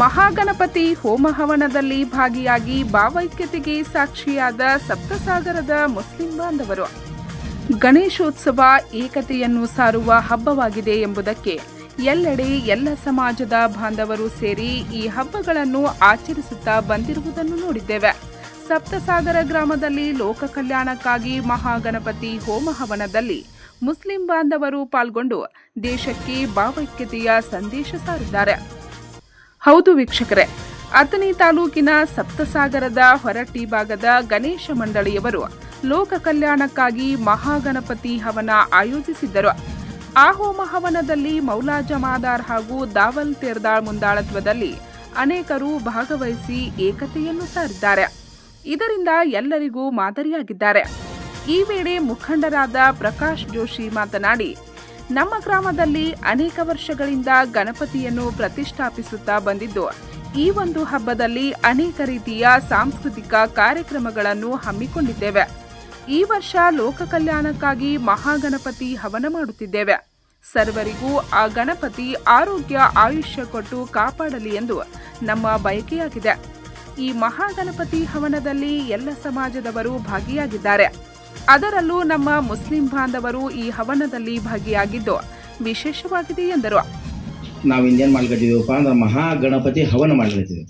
ಮಹಾಗಣಪತಿ ಹೋಮ ಹವನದಲ್ಲಿ ಭಾಗಿಯಾಗಿ ಭಾವೈಕ್ಯತೆಗೆ ಸಾಕ್ಷಿಯಾದ ಸಪ್ತಸಾಗರದ ಮುಸ್ಲಿಂ ಬಾಂಧವರು. ಗಣೇಶೋತ್ಸವ ಏಕತೆಯನ್ನು ಸಾರುವ ಹಬ್ಬವಾಗಿದೆ ಎಂಬುದಕ್ಕೆ ಎಲ್ಲೆಡೆ ಎಲ್ಲ ಸಮಾಜದ ಬಾಂಧವರು ಸೇರಿ ಈ ಹಬ್ಬಗಳನ್ನು ಆಚರಿಸುತ್ತಾ ಬಂದಿರುವುದನ್ನು ನೋಡಿದ್ದೇವೆ. ಸಪ್ತಸಾಗರ ಗ್ರಾಮದಲ್ಲಿ ಲೋಕ ಕಲ್ಯಾಣಕ್ಕಾಗಿ ಮಹಾಗಣಪತಿ ಹೋಮ ಹವನದಲ್ಲಿ ಮುಸ್ಲಿಂ ಬಾಂಧವರು ಪಾಲ್ಗೊಂಡು ದೇಶಕ್ಕೆ ಭಾವೈಕ್ಯತೆಯ ಸಂದೇಶ ಸಾರಿದ್ದಾರೆ. ಹೌದು ವೀಕ್ಷಕರೇ. ಅಥಣಿ ತಾಲೂಕಿನ ಸಪ್ತಸಾಗರದ ಹೊರಟ್ಟಿ ಭಾಗದ ಗಣೇಶ ಮಂಡಳಿಯವರು ಲೋಕ ಕಲ್ಯಾಣಕ್ಕಾಗಿ ಮಹಾಗಣಪತಿ ಹವನ ಆಯೋಜಿಸಿದ್ದರು. ಆ ಹೋಮ ಹವನದಲ್ಲಿ ಮೌಲಾ ಜಮಾದಾರ್ ಹಾಗೂ ದಾವಲ್ ತೇರ್ದಾಳ್ ಮುಂದಾಳತ್ವದಲ್ಲಿ ಅನೇಕರು ಭಾಗವಹಿಸಿ ಏಕತೆಯನ್ನು ಸಾರಿದ್ದಾರೆ. ಇದರಿಂದ ಎಲ್ಲರಿಗೂ ಮಾದರಿಯಾಗಿದ್ದಾರೆ. ಈ ವೇಳೆ ಮುಖಂಡರಾದ ಪ್ರಕಾಶ್ ಜೋಶಿ ಮಾತನಾಡಿ ನಮ್ಮ ಗ್ರಾಮದಲ್ಲಿ ಅನೇಕ ವರ್ಷಗಳಿಂದ ಗಣಪತಿಯನ್ನು ಪ್ರತಿಷ್ಠಾಪಿಸುತ್ತಾ ಬಂದಿದ್ದು, ಈ ಒಂದು ಹಬ್ಬದಲ್ಲಿ ಅನೇಕ ರೀತಿಯ ಸಾಂಸ್ಕೃತಿಕ ಕಾರ್ಯಕ್ರಮಗಳನ್ನು ಹಮ್ಮಿಕೊಂಡಿದ್ದೇವೆ. ಈ ವರ್ಷ ಲೋಕ ಕಲ್ಯಾಣಕ್ಕಾಗಿ ಮಹಾಗಣಪತಿ ಹವನ ಮಾಡುತ್ತಿದ್ದೇವೆ. ಸರ್ವರಿಗೂ ಆ ಗಣಪತಿ ಆರೋಗ್ಯ, ಆಯುಷ್ಯ ಕೊಟ್ಟು ಕಾಪಾಡಲಿ ಎಂದು ನಮ್ಮ ಬಯಕೆಯಾಗಿದೆ. ಈ ಮಹಾಗಣಪತಿ ಹವನದಲ್ಲಿ ಎಲ್ಲ ಸಮಾಜದವರು ಭಾಗಿಯಾಗಿದ್ದಾರೆ. ಅದರಲ್ಲೂ ನಮ್ಮ ಮುಸ್ಲಿಂ ಬಾಂಧವರು ಈ ಹವನದಲ್ಲಿ ಭಾಗಿಯಾಗಿದ್ದು ವಿಶೇಷವಾಗಿದೆ ಎಂದರು. ನಾವು ಇಂದೇನು ಮಾಡ್ಕೊತಿದ್ದೀವಪ್ಪ ಅಂದ್ರೆ ಮಹಾಗಣಪತಿ ಹವನ ಮಾಡ್ಲತ್ತಿದ್ದೀವಿ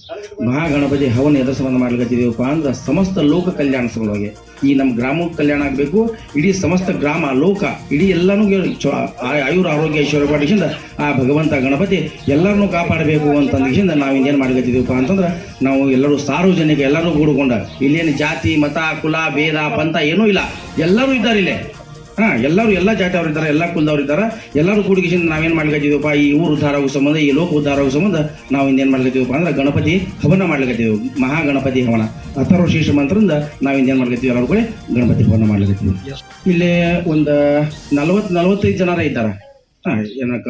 ಮಹಾಗಣಪತಿ ಹವನ ಎದ್ರ ಸಂಬಂಧ ಅಂದ್ರೆ ಸಮಸ್ತ ಲೋಕ ಕಲ್ಯಾಣ ಸಲುವಾಗಿ ಈ ನಮ್ಮ ಗ್ರಾಮಕ್ಕೆ ಕಲ್ಯಾಣ ಆಗಬೇಕು, ಇಡೀ ಸಮಸ್ತ ಗ್ರಾಮ, ಲೋಕ, ಇಡೀ ಎಲ್ಲನೂ ಆಯುರ್ ಆರೋಗ್ಯ ಐಶ್ವರ್ಯ ಆ ಭಗವಂತ ಗಣಪತಿ ಎಲ್ಲರನ್ನೂ ಕಾಪಾಡಬೇಕು ಅಂತಂದಿಸಿಂದ ನಾವು ಇನ್ನೇನು ಮಾಡ್ಕೊತಿದ್ದೀವಪ್ಪ ಅಂತಂದ್ರೆ ನಾವು ಎಲ್ಲರೂ ಸಾರ್ವಜನಿಕ ಎಲ್ಲರೂ ಕೂಡಿಕೊಂಡ, ಇಲ್ಲೇನು ಜಾತಿ, ಮತ, ಕುಲ, ಭೇದ, ಪಂಥ ಏನೂ ಇಲ್ಲ. ಎಲ್ಲರೂ ಇದ್ದಾರೆ ಇಲ್ಲೇ. ಹಾ, ಎಲ್ಲರೂ ಎಲ್ಲ ಜಾತಿಯವ್ರು ಇದ್ದಾರೆ, ಎಲ್ಲ ಕುಲದವ್ರು ಇದ್ದಾರೆ. ಎಲ್ಲರೂ ಕೂಡಿಗಿಸಿಂದ ನಾವೇನ್ ಮಾಡ್ಲಿಕ್ಕಿದೀವಪ್ಪ ಈ ಊರು ಉದ್ಧಾರ ಆಗೋ ಸಂಬಂಧ, ಈ ಲೋಕ ಉದ್ಧಾರ ಆಗೋ ಸಂಬಂಧ ನಾವು ಇನ್ನೇನ್ ಮಾಡ್ಲಿಕ್ಕಿದೀವಪ್ಪ ಅಂದ್ರೆ ಗಣಪತಿ ಹವನ ಮಾಡ್ಲಿಕ್ಕೀವಿ ಮಹಾ ಗಣಪತಿ ಹವನ. ಅಥರ್ವ ಶೀರ್ಷ ಮಂತ್ರದಿಂದ ನಾವು ಇನ್ನೇನ್ ಮಾಡ್ಲಿಕತ್ತೀವಿ ಎಲ್ಲರೂ ಕೂಡ ಗಣಪತಿ ಹವನ ಮಾಡ್ಲಿಕತ್ತೀವಿ ಇಲ್ಲಿ ಒಂದು ನಲವತ್ತು, ನಲವತ್ತೈದು ಜನರ ಇದ್ದಾರೆ. ಹಾ, ಏನಕ್ಕ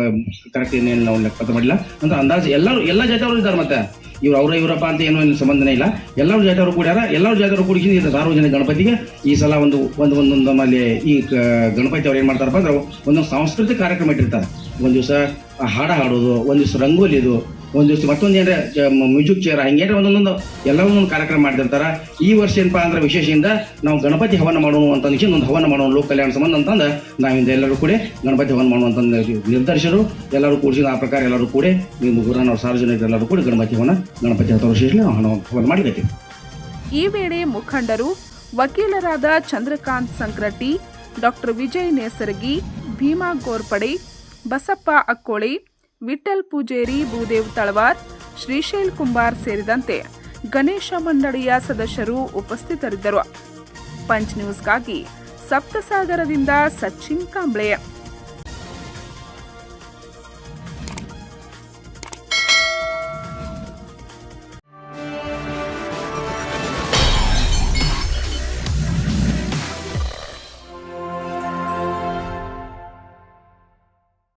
ಕರೆಕ್ಟ್ ಏನೇನು ನಾವು ಲೆಕ್ಕ ಮಾಡಿಲ್ಲ. ಅಂದ್ರೆ ಅಂದಾಜು ಎಲ್ಲರೂ, ಎಲ್ಲ ಜಾತಿಯವರು ಇದ್ದಾರೆ ಮತ್ತೆ. ಇವ್ರು ಅವರ ಇವರಪ್ಪ ಅಂತ ಏನೋ ಏನು ಸಂಬಂಧನೇ ಇಲ್ಲ. ಎಲ್ಲರೂ ಜಾತಿಯವರು ಕೂಡ್ಯಾರ, ಎಲ್ಲರೂ ಜಾತಿಯವರು ಕೂಡಿಸಿ ಇದು ಸಾರ್ವಜನಿಕ ಗಣಪತಿಗೆ ಈ ಸಲ ಒಂದು ಒಂದು ಒಂದೊಂದು ನಮ್ಮಲ್ಲಿ ಈ ಗಣಪತಿ ಅವ್ರು ಏನು ಮಾಡ್ತಾರಪ್ಪ ಅಂದ್ರೆ ಒಂದೊಂದು ಸಾಂಸ್ಕೃತಿಕ ಕಾರ್ಯಕ್ರಮ ಇಟ್ಟಿರ್ತಾರೆ. ಒಂದು ದಿವಸ ಹಾಡ ಹಾಡೋದು, ಒಂದು ದಿವಸ ರಂಗೋಲಿ ಒಂದು ದಿವಸ ಮತ್ತೊಂದು ಏನಾರ ಮ್ಯೂಸಿಕ್ ಚೇರ್ ಹಂಗೇನೆ ಒಂದೊಂದೊಂದು ಎಲ್ಲ ಒಂದೊಂದು ಕಾರ್ಯಕ್ರಮ ಮಾಡ್ತಿರ್ತಾರೆ. ಈ ವರ್ಷ ಏನಪ್ಪ ಅಂದ್ರೆ ವಿಶೇಷದಿಂದ ನಾವು ಗಣಪತಿ ಹವನ ಮಾಡೋಣ ಅಂತ ಒಂದು ಹವನ ಮಾಡೋಣ, ಲೋಕ ಕಲ್ಯಾಣ ಸಂಬಂಧ ಅಂತಂದು ನಾವಿಂದ ಎಲ್ಲರೂ ಕೂಡ ಗಣಪತಿ ಹವನ ಮಾಡೋಣ ಅಂತ ನಿರ್ಧರಿಸಿದ್ರು ಎಲ್ಲರೂ ಕೂಡಿಸಿದ ಆ ಪ್ರಕಾರ ಎಲ್ಲರೂ ಕೂಡ ನಿಮ್ಮ ನಾವು ಸಾರ್ವಜನಿಕರು ಎಲ್ಲರೂ ಕೂಡ ಗಣಪತಿ ಹವನ, ಗಣಪತಿ ಹತ್ತು ವರ್ಷ ನಾವು ಹಣ ಹವನ ಮಾಡ್ಲಿಕ್ಕೆ ಈ ವೇಳೆ ಮುಖಂಡರು ವಕೀಲರಾದ ಚಂದ್ರಕಾಂತ್ ಸಂಕ್ರಟ್ಟಿ ಡಾಕ್ಟರ್ ವಿಜಯ್ ನೇಸರಗಿ, ಭೀಮಾ ಗೋರ್ಪಡೆ, ಬಸಪ್ಪ ಅಕ್ಕೋಳಿ ವಿಠಲ್ ಪೂಜೇರಿ ಭೂದೇವ್ ತಳವಾರ್, ಶ್ರೀಶೈಲ್ ಕುಂಬಾರ್ ಸೇರಿದಂತೆ ಗಣೇಶ ಮಂಡಳಿಯ ಸದಸ್ಯರು ಉಪಸ್ಥಿತರಿದ್ದರು. ಪಂಚ್ ನ್ಯೂಸ್ಗಾಗಿ ಸಪ್ತಸಾಗರದಿಂದ ಸಚಿನ್ ಕಾಂಬ್ಳೆ.